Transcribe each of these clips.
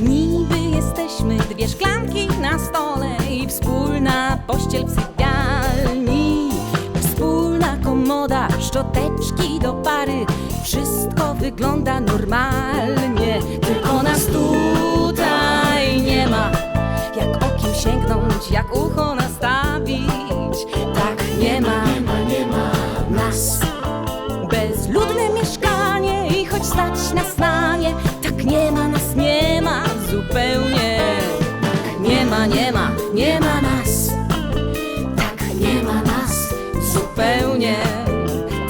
Niby jesteśmy dwie szklanki na stole i wspólna pościel w sypialni. Wspólna komoda, szczoteczki do pary, wszystko wygląda normalnie. Tylko nas tutaj nie ma, jak okiem sięgnąć, jak ucho nastawić. Tak nie ma, nie ma, nie ma nas. Bezludne mieszkanie i choć stać nas na je, nie ma, nas. Tak nie ma nas zupełnie.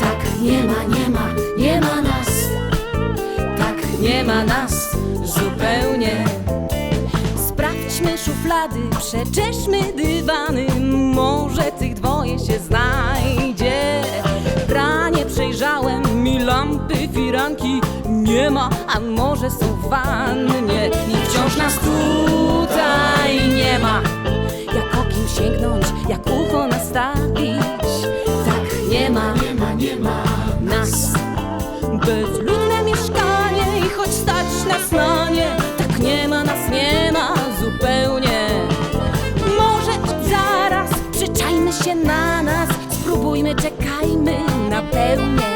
Tak nie ma, nie ma, nie ma nas. Tak nie ma nas zupełnie. Sprawdźmy szuflady, przeczeszmy dywany. Może tych dwoje się znajdzie. Pranie przejrzałem mi lampy, firanki Nie ma, a może są w wannie. I wciąż nas tutaj Bezludne mieszkanie i choć stać nas na nie Tak nie ma nas, nie ma zupełnie. Może zaraz przyczajmy się na nas Spróbujmy, czekajmy na pełnię